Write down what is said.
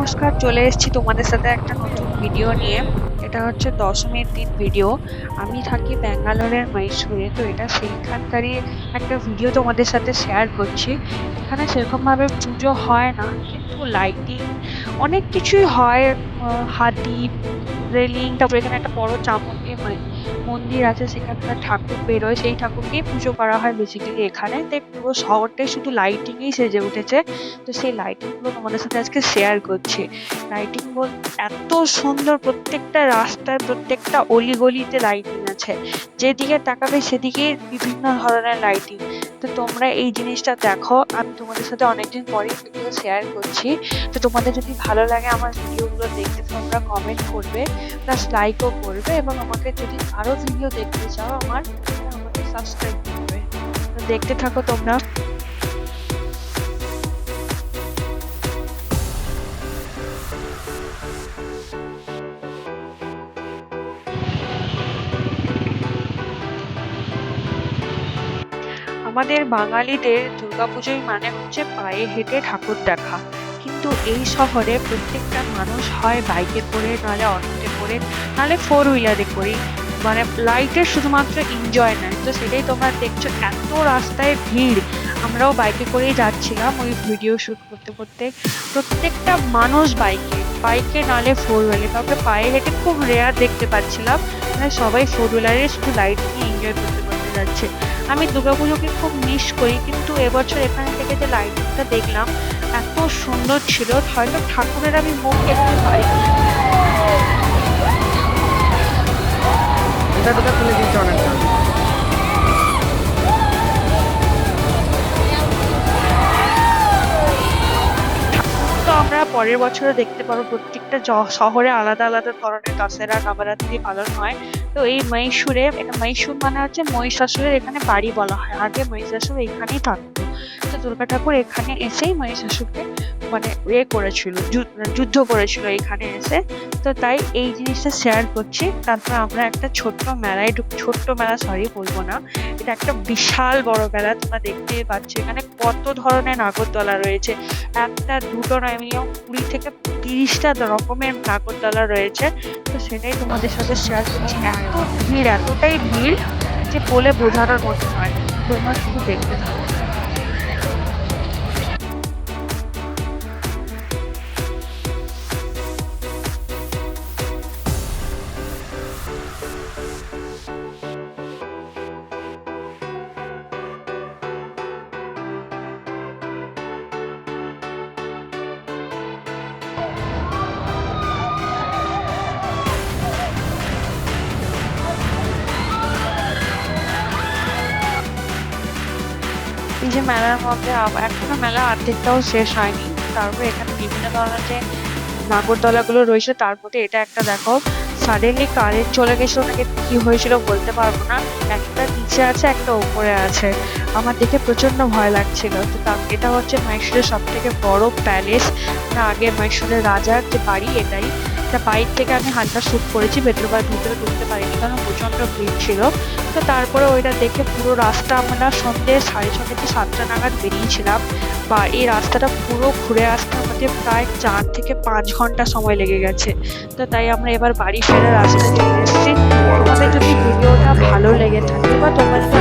নমস্কার, চলে এসেছি তোমাদের সাথে একটা নতুন ভিডিও নিয়ে। এটা হচ্ছে দশমীর দিন ভিডিও আমি থাকি ব্যাঙ্গালোরের মহীশূরে তো এটা সেইখানকারই একটা ভিডিও তোমাদের সাথে শেয়ার করছি। এখানে সেরকমভাবে পুজো হয় না, কিন্তু লাইটিং অনেক কিছুই হয় হাতি রেলিং তারপর এখানে একটা বড় চামুন্ডি মা- মন্দির আছে সেখানকার ঠাকুর বেরোয়, সেই ঠাকুরকেই পুজো করা হয় বেসিক্যালি এখানে। তাই পুরো শহরটাই শুধু লাইটিংয়েই সেজে উঠেছে। তো সেই লাইটিংগুলো তোমাদের সাথে আজকে শেয়ার করছি। লাইটিং বল এত সুন্দর প্রত্যেকটা রাস্তায় প্রত্যেকটা অলিগলিতে লাইটিং আছে। যেদিকে তাকাবে সেদিকে বিভিন্ন ধরনের লাইটিং তো তোমরা এই জিনিসটা দেখো। আমি তোমাদের সাথে অনেকদিন পরেই ভিডিও শেয়ার করছি। তো তোমাদের যদি ভালো লাগে আমার ভিডিওগুলো দেখতে, তোমরা কমেন্ট করবে। প্লাস লাইকও করবে এবং আমাকে যদি আরও ভিডিও দেখতে চাও আমার, আমাকে সাবস্ক্রাইব করবে। দেখতে থাকো তোমরা। আমাদের বাঙালিদের দুর্গাপুজোই মানে হচ্ছে পায়ে হেঁটে ঠাকুর দেখা। কিন্তু এই শহরে প্রত্যেকটা মানুষ হয় বাইকে করে, নাহলে অটোতে করে, নাহলে ফোর হুইলারে করে। লাইটের শুধুমাত্র এনজয় নেয় তো সেটাই তোমরা দেখছ, এত রাস্তায় ভিড়। আমরাও বাইকে করেই যাচ্ছিলাম ওই ভিডিও শ্যুট করতে করতে। প্রত্যেকটা মানুষ বাইকে বাইকে নালে ফোর হুইলারে কাউকে পায়ে হেঁটে খুব রেয়ার দেখতে পাচ্ছিলাম। মানে সবাই ফোর হুইলারে শুধু লাইট নিয়ে এনজয় করতে করতে যাচ্ছে। আমি দুর্গাপুজোকে খুব মিস করি, কিন্তু এবছর এখানে থেকে যে লাইটিংটা দেখলাম, এত সুন্দর ছিল। হয়তো ঠাকুরের আমি মুখ দেখতে পাই। এটা টোটা খুলে দিয়েছে অনেকটা আমরা পরের বছরও দেখতে পারব প্রত্যেকটা শহরে আলাদা আলাদা ধরনের দশেরা নবরাত্রি পালন হয়। তো এই মহীশূরে এটা মহীশূর মানে হচ্ছে মহিষাসুরের এখানে বাড়ি বলা হয়। আগে মহিষাসুর এখানেই থাকতো। তো দুর্গা ঠাকুর এখানে এসেই মহিষাসুরকে মানে ইয়ে করেছিল যুদ্ধ করেছিল এখানে এসে। তো তাই এই জিনিসটা শেয়ার করছি। তারপর আমরা একটা ছোট্ট মেলায় ছোট্ট মেলা সরি বলব না। এটা একটা বিশাল বড় মেলা, তোমরা দেখতে পাচ্ছ। এখানে কত ধরনের নাগরদোলা রয়েছে। একটা, দুটো নয় মিনিমাম কুড়ি থেকে তিরিশটা রকমের নাগরদোলা রয়েছে। তো সেটাই তোমাদের সাথে শেয়ার করছি। এত ভিড়, এতটাই ভিড় যে বলে বোঝানোর মতো নয়। তোমরা শুধু দেখতে থাকো। যে মেলার মধ্যে এখনও মেলা অর্ধেকটাও শেষ হয়নি। তারপরে এখানে বিভিন্ন ধরনের যে নাগরদোলাগুলো রয়েছে, তার এটা একটা দেখো। সাডেনলি কারেন্ট চলে গেছিল নাকি কি হয়েছিল বলতে পারব না। একটা নিচে আছে, একটা উপরে আছে। আমার দেখে প্রচণ্ড ভয় লাগছিল। তো এটা হচ্ছে মহীশূরের সব থেকে বড় প্যালেস না, আগে মহীশূরের রাজার যে বাড়ি, এটাই। এটা বাইর থেকে আমি হালকা শ্যুট করেছি ভেতরে বা ভিতরে ঢুকতে পারিনি কারণ প্রচণ্ড ভিড় ছিল। তো তারপরে ওইটা দেখে পুরো রাস্তা আমরা সন্ধ্যে সাড়ে ছটা থেকে সাতটা নাগাদ বেরিয়েছিলাম। বা এই রাস্তাটা পুরো ঘুরে আসতে আমাদের প্রায় চার থেকে পাঁচ ঘণ্টা সময় লেগে গেছে। তো তাই আমরা এবার বাড়ি ফেরার রাস্তা চলে এসেছি। তোমাদের যদি ভিডিওটা ভালো লেগে থাকে বা তোমরা যদি